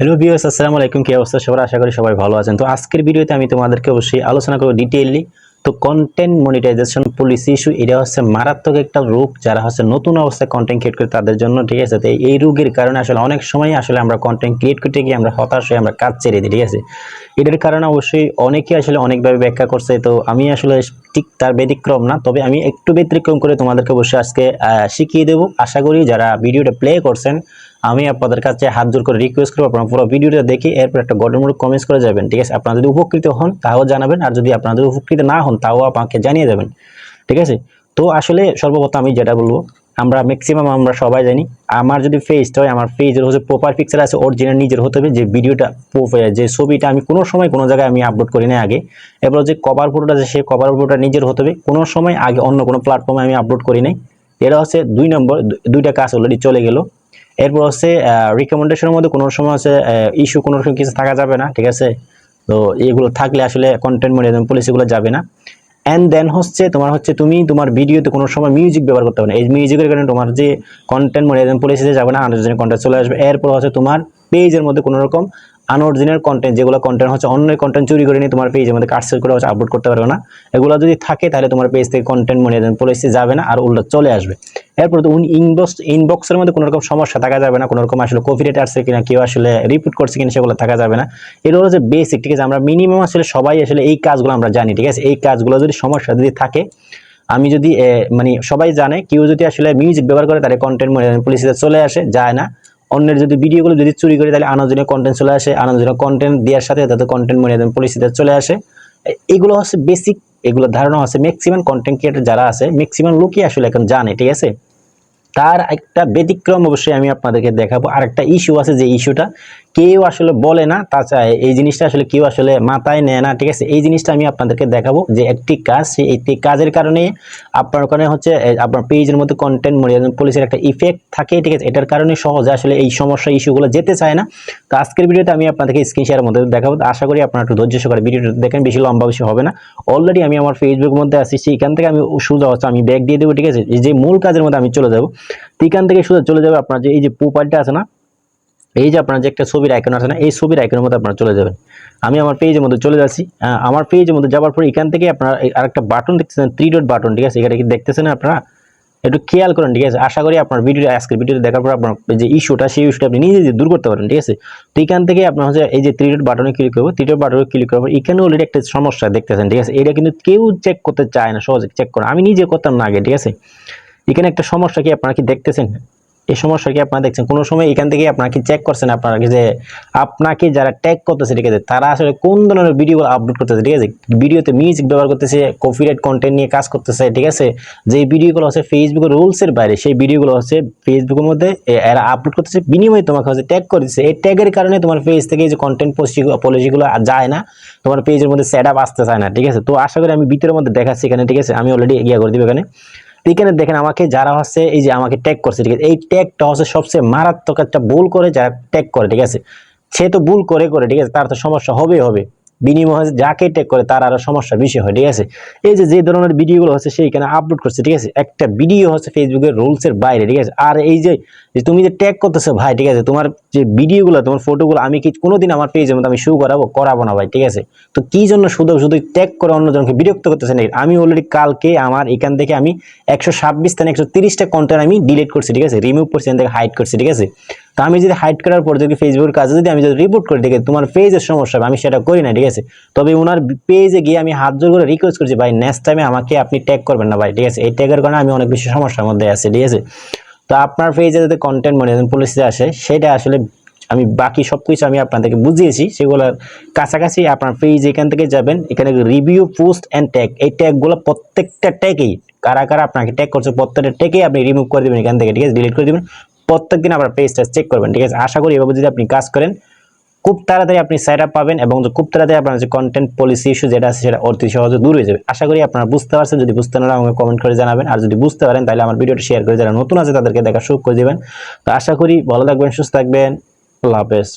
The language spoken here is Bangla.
হ্যালো ভিউয়ার্স আসসালামু আলাইকুম। কি অবস্থা? সবার আশা করি সবাই ভালো আছেন। তো আজকের ভিডিওতে আমি তোমাদেরকে অবশ্যই আলোচনা করব ডিটেইলি তো কন্টেন্ট মনিটাইজেশন পলিসি ইস্যু এটা হচ্ছে মারাত্মক একটা রোগ যারা হচ্ছে নতুন অবস্থায় কন্টেন্ট ক্রিয়েট করে তাদের জন্য, ঠিক আছে? তো এই রোগের কারণে আসলে অনেক সময় আসলে আমরা কন্টেন্ট ক্রিয়েট করতে গিয়ে আমরা হতাশ হয়ে আমরা কাজ ছেড়ে দিই ঠিক আছে? এটার কারণে অবশ্যই অনেকে আসলে অনেকভাবে ব্যাখ্যা করছে। তো আমি আসলে ঠিক তার ব্যতিক্রম না, তবে আমি একটু ব্যতিক্রম করে তোমাদেরকে অবশ্যই আজকে শিখিয়ে দেবো। আশা করি যারা ভিডিওটা প্লে করছেন আমি আপনাদের কাছে হাত জোর করে রিকোয়েস্ট করব, আপনারা পুরো ভিডিওটা দেখে এরপর একটা গঠনমূলক কমেন্টস করে যাবেন, ঠিক আছে? আপনারা যদি উপকৃত হন, তাও জানাবেন, আর যদি আপনাদের উপকৃত না হন, তাও আমাকে জানিয়ে দেবেন, ঠিক আছে? তো আসলে সর্বপ্রথম আমি যেটা বলব, আমরা ম্যাক্সিমাম আমরা সবাই জানি, আমার যদি ফেসটা হয়, আমার ফেজের হচ্ছে প্রপার পিকচার আছে অরিজিনাল নিজের হতে হবে, যে ভিডিওটা যে ছবিটা আমি কোনো সময় কোনো জায়গায় আমি আপলোড করি না আগে এবার যে কভার ফটোটা আছে, সেই কভার ফটোটা নিজের হতে হবে, কোনো সময় আগে অন্য কোনো প্ল্যাটফর্মে আমি আপলোড করি নাই। এটা হচ্ছে দুই নম্বর, দুইটা কাজ অলরেডি চলে গেল। এরপর হচ্ছে রিকমেন্ডেশনের মধ্যে কোনো সময় হচ্ছে ইস্যু কোনো রকম কিছু থাকা যাবে না, ঠিক আছে? তো এগুলো থাকলে আসলে কন্টেন্ট মনে পলিসিগুলো যাবে না। অ্যান্ড দেন হচ্ছে তোমার হচ্ছে তুমি তোমার ভিডিওতে কোনো সময় মিউজিক ব্যবহার করতে হবে না। এই মিউজিকের কারণে তোমার যে কন্টেন্ট মনে পলিসিতে যাবে না আনঅরিজিনাল কন্টেন্ট চলে আসবে। এরপর হচ্ছে তোমার পেজের মধ্যে কোনো রকম আনঅরিজিনাল কন্টেন্ট যেগুলো কন্টেন্ট হচ্ছে অন্যের কন্টেন্ট চুরি করে নিয়ে তোমার পেজের মধ্যে কাটসেল করে হচ্ছে আপলোড করতে পারবে না। এগুলো যদি থাকে তাহলে তোমার পেজ থেকে কন্টেন্ট মনিটরিং পলিসি যাবে না আর উল্টো চলে আসবে। এরপর তো ইনবক্স ইনবক্সের মধ্যে কোনো রকম সমস্যা থাকা যাবে না কোনো রকম আসলে কপিরাইট আসছে কিনা, কেউ আসলে রিপোর্ট করছে কিনা সেগুলো থাকা যাবে না। এগুলো হচ্ছে বেসিক ঠিক আছে? আমরা মিনিমাম আসলে সবাই আসলে এই কাজগুলো আমরা জানি, ঠিক আছে? এই কাজগুলো যদি সমস্যা যদি থাকে, আমি যদি মানে সবাই জানে, কেউ যদি আসলে মিউজিক ব্যবহার করে তাহলে কন্টেন্ট মনে পলিসিতে চলে আসে, যায় না। অন্যের যদি ভিডিওগুলো যদি চুরি করে, তাহলে আনন্দজনক কন্টেন্ট চলে আসে আনন্দজনক কন্টেন্ট দেওয়ার সাথে তাতে কন্টেন্ট মনে পলিসিতে চলে আসে। এগুলো হচ্ছে বেসিক এগুলো ধারণা হচ্ছে ম্যাক্সিমাম কন্টেন্ট ক্রিয়েটার যারা আছে ম্যাক্সিমাম লোকই আসলে এখন জানে, ঠিক আছে? তার একটা ব্যতিক্রম অবশ্যই আমি আপনাদেরকে দেখাবো। আর একটা ইস্যু আছে যে ইস্যুটা কেউ আসলে বলে না তাছাড়া এই জিনিসটা আসলে কেউ আসলে মাথায় নেয় না। ঠিক আছে? এই জিনিসটা আমি আপনাদেরকে দেখাবো যে একটি কাজ, সেই একটি কাজের কারণে আপনার ওখানে হচ্ছে আপনার পেজের মধ্যে কন্টেন্ট মনিটরিং পলিসির একটা ইফেক্ট থাকে, ঠিক আছে? এটার কারণে সহজে আসলে এই সমস্যা ইস্যুগুলো যেতে চায় না। তো আজকের ভিডিওতে আমি আপনাদেরকে স্ক্রিন শেয়ারের মধ্যে দেখাবো। আশা করি আপনারা একটু ধৈর্য সহকারে ভিডিওটা দেখেন, বেশি লম্বা বেশি হবে না। অলরেডি আমি আমার ফেসবুকের মধ্যে আসি সেইখান থেকে আমি সোজা হচ্ছে আমি ব্যাগ দিয়ে দেবো, ঠিক আছে? যে মূল কাজের মধ্যে আমি চলে যাব। তো থেকে সোজা চলে যাবে আপনার যে এই যে প্রোফাইলটা আছে না এই যে আপনার যে একটা ছবির আইকন আছে না, এই ছবির আইকনের মধ্যে আপনারা চলে যাবেন। আমি আমার পেজের মধ্যে চলে যাচ্ছি। আমার পেজের মধ্যে যাওয়ার পর এখান থেকে আপনারা আরেকটা বাটন দেখতেছেন থ্রি ডট বাটন ঠিক আছে? এখানে কি দেখতেছেন আপনারা? একটু খেয়াল করেন, ঠিক আছে? আশা করি আপনার ভিডিও আজকের ভিডিওটা দেখার পর আপনার যে ইস্যুটা সেই ইস্যুটা আপনি নিজে দূর করতে পারেন ঠিক আছে? তো এখান থেকে আপনার হচ্ছে এই যে থ্রি ডট বাটনে ক্লিক করব থ্রি ডট বাটনে ক্লিক করার পর এখানে অলরেডি একটা সমস্যা দেখতেছেন, ঠিক আছে? এটা কিন্তু কেউ চেক করতে চায় না, সহজে চেক করে আমি নিজে করতাম না আগে, ঠিক আছে? এখানে একটা সমস্যা কি আপনারা কি দেখতেছেন? এই সমস্যা কি আপনারা দেখছেন? কোনো সময় এখান থেকে আপনারা কি চেক করছেন আপনারা যে আপনাকে যারা ট্যাগ করতেছে, ঠিক আছে? তারা আসলে কোন ধরনের ভিডিও আপলোড করতেছে, ঠিক আছে? ভিডিওতে মিউজিক ব্যবহার করতেছে কপিরাইট কন্টেন্ট নিয়ে কাজ করতেছে, ঠিক আছে? যে ভিডিওগুলো হচ্ছে ফেসবুকের রুলসের বাইরে, সেই ভিডিওগুলো হচ্ছে ফেসবুকের মধ্যে এরা আপলোড করতেছে। বিনিময়ে তোমাকে হচ্ছে ট্যাগ করে দিচ্ছে এই ট্যাগের কারণে তোমার পেজ থেকে যে কন্টেন্ট পলিসিগুলো যায় না। তোমার পেজের মধ্যে সেট আপ আসতে চায় না, ঠিক আছে? তো আশা করি আমি ভিতরের মধ্যে দেখাচ্ছি এখানে, ঠিক আছে? আমি অলরেডি ইয়ে করে দিব এখানে। এখানে দেখেন আমাকে যারা হচ্ছে এই যে আমাকে ট্যাগ করছে, ঠিক আছে? এই ট্যাগটা হচ্ছে সবচেয়ে মারাত্মক একটা ভুল করে যারা ট্যাগ করে, ঠিক আছে? সে তো ভুল করে করে, ঠিক আছে? তার তো সমস্যা হবেই হবে বিনিময়ে যাকে ট্যাগ করে তার আরও সমস্যা বেশি হয়, ঠিক আছে? এই যে যে ধরনের ভিডিওগুলো হচ্ছে সেইখানে আপলোড করছে, ঠিক আছে? একটা ভিডিও হচ্ছে ফেসবুকের রুলসের বাইরে, ঠিক আছে? আর এই যে তুমি যে ট্যাগ করতেছো ভাই, ঠিক আছে? তোমার যে ভিডিওগুলো তোমার ফটোগুলো আমি কি কোনোদিন আমার পেজের মধ্যে আমি শু করাবো? করাবো না ভাই, ঠিক আছে? তো কি জন্য শুধু শুধু ট্যাগ করে অন্যজনকে বিরক্ত করতেছে না আমি অলরেডি কালকে আমার এখান থেকে আমি একশো ছাব্বিশ থেকে একশো তিরিশটা কন্টেন্ট আমি ডিলিট করছি, ঠিক আছে? রিমুভ করছি, এখান থেকে হাইড করছি, ঠিক আছে? তো আমি যদি হাইড করার পর যদি ফেসবুকের কাজে যদি আমি যদি রিপোর্ট করি আছে তোমার পেজের সমস্যা, আমি সেটা করি না ঠিক আছে? তবে ওনার পেজে গিয়ে আমি হাত জোর করে রিকোয়েস্ট করছি, ভাই নেক্সট টাইমে আমাকে আপনি ট্যাগ করবেন না ভাই, ঠিক আছে? এই ট্যাগের কারণে আমি অনেক বেশি সমস্যার মধ্যে আছি, ঠিক আছে? তো আপনার পেজে যাতে কন্টেন্ট মনে মনিটরিং পলিসি আসে, সেটা আসলে আমি বাকি সব কিছু আমি আপনাদেরকে বুঝিয়েছি সেগুলোর কাছাকাছি আপনার পেজ এখান থেকে যাবেন, এখানে রিভিউ পোস্ট অ্যান্ড ট্যাগ এই ট্যাগগুলো প্রত্যেকটা ট্যাগেই কারা কারা আপনাকে ট্যাগ করছে, প্রত্যেকটা ট্যাগেই আপনি রিমুভ করে দেবেন এখান থেকে, ঠিক আছে? ডিলিট করে দেবেন। প্রত্যেকদিন আপনার পেজটা চেক করবেন, ঠিক আছে? আশা করি এভাবে যদি আপনি কাজ করেন, খুব তাড়াতাড়ি আপনি সাইড আপ পাবেন এবং খুব তাড়াতাড়ি আপনার যে কন্টেন্ট পলিসি ইস্যু যেটা আছে সেটা অতি সহজে দূর হয়ে যাবে। আশা করি আপনারা বুঝতে পারছেন, যদি বুঝতে না আমাকে কমেন্ট করে জানাবেন। আর যদি বুঝতে পারেন, তাহলে আমার ভিডিওটা শেয়ার করে যারা নতুন আছে তাদেরকে দেখা শুরু করে দেবেন। তো আশা করি ভালো থাকবেন, সুস্থ থাকবেন। আল্লাহ হাফেজ।